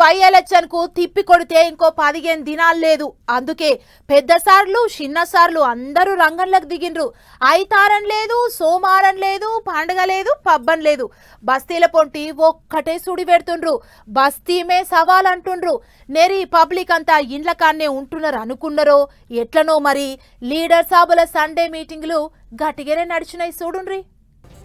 By ఎలక్షన్కు తిప్పి కొడితే ఇంకో పదిహేను దినాలు లేదు. అందుకే పెద్ద సార్లు చిన్న సార్లు అందరూ రంగంలోకి దిగిండ్రు. ఐతారం లేదు సోమారం లేదు పండగ లేదు పబ్బం లేదు. బస్తీల పొంటి ఒక్కటే సుడి పెడుతుండ్రు. బస్తీమే సవాల్ అంటుండ్రు. నెరి పబ్లిక్ అంతా ఇండ్ల కాన్నే ఉంటున్నారు అనుకున్నారో ఎట్లనో మరి లీడర్ సాబుల సండే మీటింగ్లు గట్టిగానే నడిచినాయి చూడుండ్రి.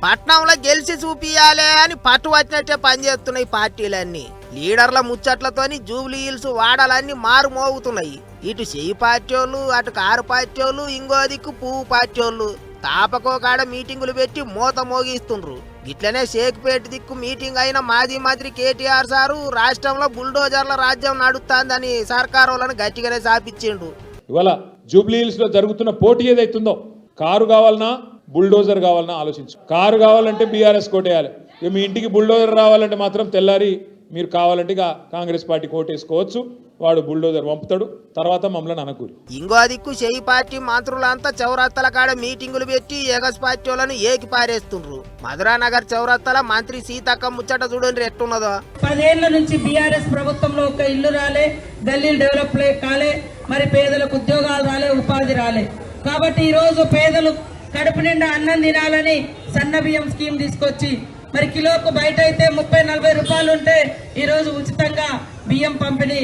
పట్నంలో గెలిచి చూపియాలే అని పట్టు వచ్చినట్టే పనిచేస్తున్నాయి పార్టీలన్నీ. లీడర్ల ముచ్చట్లతోని జూబ్లీ హిల్స్ వాడాలన్నీ మారు మోగుతున్నాయి ఇటు చెయ్యి పార్టీ వాళ్ళు అటు కారు పార్టీ వాళ్ళు ఇంకో దిక్కు పువ్వు పార్టీ వాళ్ళు తాపకో కాడ మీటింగులు పెట్టి మూత మోగిస్తుండ్రు. ఇట్లనే షేక్పేట దిక్కు మీటింగ్ అయిన మాజీ మంత్రి కేటీఆర్ సారు రాష్ట్రంలో బుల్డోజర్ల రాజ్యం నడుస్తాందని సర్కారు వాళ్ళని గట్టిగానే సాపించిండు ఇవాళ జూబ్లీ హిల్స్లో జరుగుతున్న పోటీ ఏదైతుందో కారు కావాలన్నా బుల్డోజర్ కావాలన్నా ఆలోచించు. కారు కావాలంటే బీఆర్ఎస్ కోటేయాలి. మీ ఇంటికి బుల్డోజర్ రావాలంటే మాత్రం తెల్లారి మీరు కావాలంటే కాంగ్రెస్ పార్టీ కోటేసుకోవచ్చు వాడు బుల్డోజర్ పంపుతాడు. తర్వాత మమ్మల్ని అనకూరి. ఇంకో దిక్కు చెయ్యి పార్టీ మంత్రులంతా చౌరత్తల కాడ మీటింగులు పెట్టి ఎగస్ పార్టీ వాళ్ళని ఏకి పారేస్తుండ్రు. మధురానగర్ చౌరత్తల మంత్రి సీతక్క ముచ్చట చూడండి ఎట్టున్నదో. పదేళ్ళ నుంచి బీఆర్ఎస్ ప్రభుత్వంలో ఒక ఇల్లు రాలే గల్లీలు డెవలప్ కాలే మరి పేదలకు ఉద్యోగాలు రాలే ఉపాధి రాలే. కాబట్టి ఈ రోజు పేదలు కడుపు నిండా అన్నం తినాలని సన్న బియ్యం స్కీమ్ తీసుకొచ్చి మరి కిలోకు బయట అయితే ముప్పై నలభై రూపాయలు ఉంటే ఈ రోజు ఉచితంగా బియ్యం పంపిణీ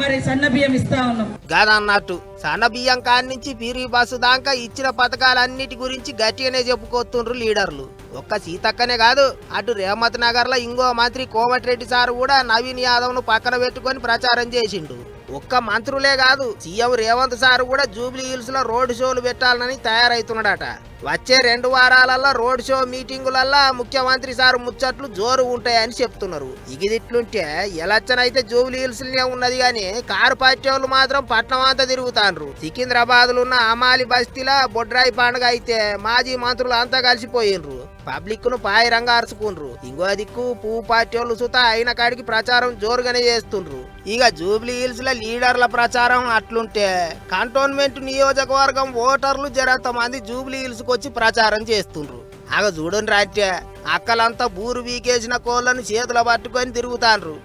మరి సన్న బియ్యం ఇస్తా ఉన్నాం. కాదన్నట్టు సన్న బియ్యం కాడి నుంచి పీరి బస్సు దాకా ఇచ్చిన పథకాలన్నిటి గురించి గట్టిగానే చెప్పుకొస్తుండ్రు లీడర్లు. ఒక్క సీతక్కనే కాదు అటు రేమత్ నగర్లో ఇంకో మంత్రి కోమటిరెడ్డి సార్ కూడా నవీన్ యాదవ్ను పక్కన పెట్టుకొని ప్రచారం చేసిండు. ఒక్క మంత్రులే కాదు సీఎం రేవంత్ సార్ కూడా జూబ్లీ హిల్స్లో రోడ్ షోలు పెట్టాలని తయారైతున్నాడట. వచ్చే రెండు వారాలల్లో రోడ్ షో మీటింగులల్లా ముఖ్యమంత్రి సార్ ముచ్చట్లు జోరు ఉంటాయని చెప్తున్నారు. ఇగిదిట్లుంటే ఎలక్షన్ అయితే జూబ్లీ హిల్స్ ఉన్నది కానీ కారు పార్టీ మాత్రం పట్నం అంతా తిరుగుతాండ్రు. సికింద్రాబాద్ ఉన్న అమాలి బస్తీలో బొడ్రాయి పండుగ అయితే మాజీ మంత్రులు అంతా కలిసిపోయినరు పబ్లిక్ను పాయిరంగా అరుచుకుండ్రు. ఇంకో దిక్కు పువ్వు పార్టీ వాళ్ళు సుత అయిన కాడికి ప్రచారం జోరుగానే చేస్తుండ్రు. ఇక జూబ్లీ హిల్స్లో లీడర్ల ప్రచారం అట్లుంటే కంటోన్మెంట్ నియోజకవర్గం ఓటర్లు జరంత మంది జూబ్లీ హిల్స్ వచ్చి ప్రచారం చేస్తుండ్రు. ఆగ చూడండి రాట్టే అక్కలంతా బూరు వీకేసిన కోళ్ళను చేతులు పట్టుకొని తిరుగుతాండ్రు.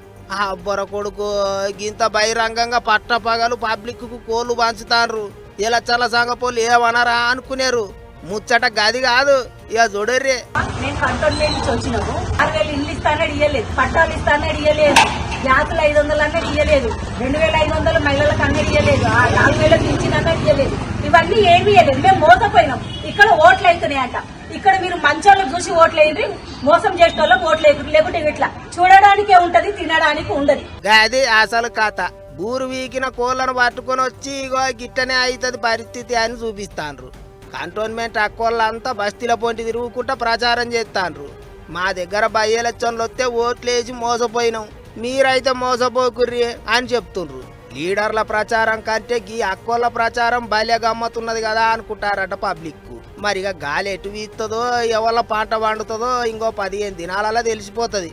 అబ్బర కొడుకు గింత బహిరంగంగా పట్ట పగలు పబ్లిక్కు కోళ్ళు పంచుతాండ్రు. ఇలా చల్ల సంగపోలు ఏమనరా అనుకునేరు. ముచ్చట గది కాదు ఇక చూడర్రే. నేను కంట్రోల్ నుంచి వచ్చినాము ఆరు వేలు ఇల్లు ఇస్తానని ఇయ్యలేదు పట్టాలు ఇస్తానని ఇయ్యలేదు జాతులు ఐదు వందలు అన్నది ఇయ్యలేదు రెండు వేల ఐదు వందలు మహిళలకు అన్నది ఇయ్యలేదు ఆ నాలుగు వేలకు ఇచ్చిన ఇయ్యలేదు. ఇవన్నీ ఏమి ఇయ్యలేదు. మేము మోసపోయినాం. ఇక్కడ ఓట్లు అవుతున్నాయంట. ఇక్కడ మీరు మంచోళ్ళకి చూసి ఓట్లు వేయండి మోసం చేసిన వాళ్ళకి ఓట్లు వేయరు లేకుంటే ఇట్లా. చూడడానికే ఉంటది తినడానికి ఉండదు. గది అసలు కథ. బూరు వీకిన కోళ్ళను పట్టుకొని వచ్చి ఇగో గిట్టనే అవుతుంది పరిస్థితి అని చూపిస్తాండ్రు. కంటోన్మెంట్ అక్కోళ్ళంతా బస్తీల పొంటి తిరుగుకుంటా ప్రచారం చేస్తాండ్రు. మా దగ్గర బై ఎలక్షన్లు వస్తే ఓట్లేసి మోసపోయినాం. మీరైతే మోసపోకుర్రి అని చెప్తుండ్రు. లీడర్ల ప్రచారం కంటే గీ అక్కోళ్ళ ప్రచారం భలే గమ్మతున్నది కదా అనుకుంటారట పబ్లిక్ మరి ఇక గాలి ఎటు వీస్తుందో ఎవళ్ళ పంట పండుతుందో ఇంకో పదిహేను దినాలలో తెలిసిపోతుంది.